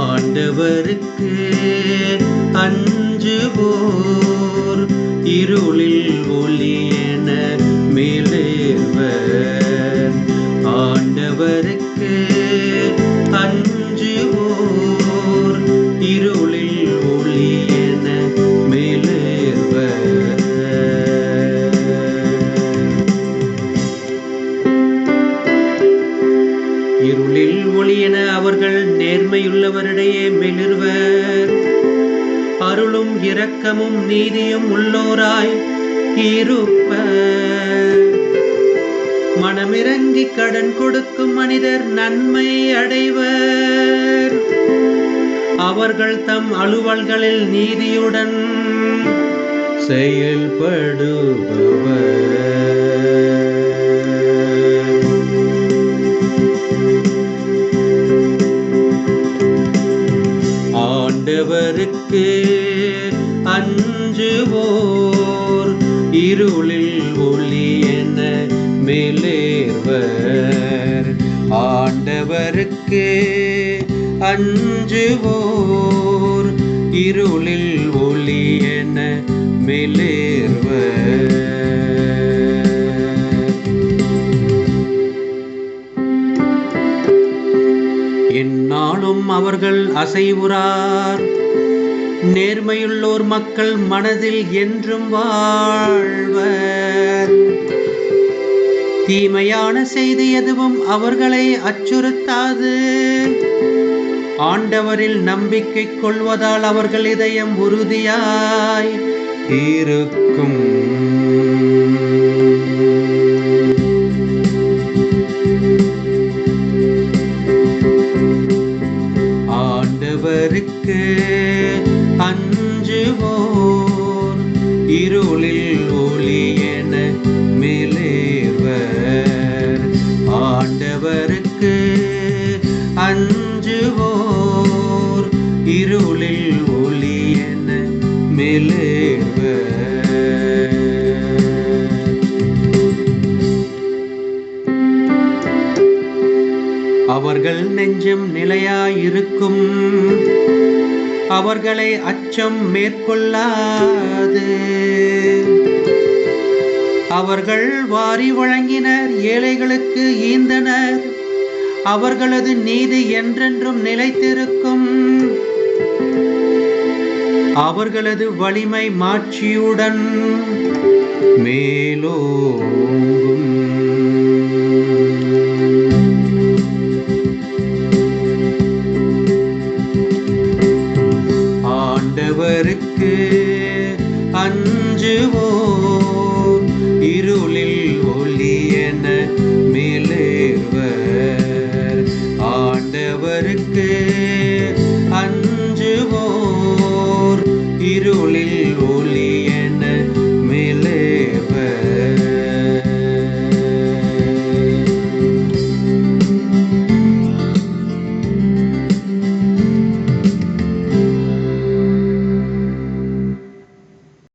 ஆண்டவருக்கு அஞ்சுவோர் இருளில் ஒளியே அவர்கள் நேர்மையுள்ளவரிடையே மிளிர்வர். அருளும் இரக்கமும் நீதியும் உள்ளோராய் இருப்பர். மனமிறங்கி கடன் கொடுக்கும் மனிதர் நன்மை அடைவர். அவர்கள் தம் அலுவல்களில் நீதியுடன் செயல்படுபவர். ஆண்டவருக்கு அஞ்சுவோர். இருளில் ஒளி என மேலேர்வர் ஆண்டவருக்கு அஞ்சுவோர். இருளில் ஒளி என மேலேர்வர் அவர்கள் அசைவுறார். நேர்மையுள்ளோர் மக்கள் மனதில் என்றும் வாழ்வர். தீமையான செய்தி எதுவும் அவர்களை அச்சுறுத்தாது. ஆண்டவரில் நம்பிக்கை கொள்வதால் அவர்கள் இதயம் உறுதியாய் இருக்கும். ஆண்டவருக்கு அஞ்சுவோர் இருளில் ஒளி என மேலேவர் ஆண்டவருக்கு அஞ்சுவோர். இருளில் ஒளி என மேலேவர் அவர்கள் நெஞ்சம் நிலையாயிருக்கும். அவர்களை அச்சம் மேற்கொள்ளாது. அவர்கள் வாரி வழங்கினர் ஏழைகளுக்கு ஈந்தனர். அவர்களது நீதி என்றென்றும் நிலைத்திருக்கும். அவர்களது வலிமை மாட்சியுடன் மேலோங்கும். ஆண்டவருக்கு அஞ்சுவோர்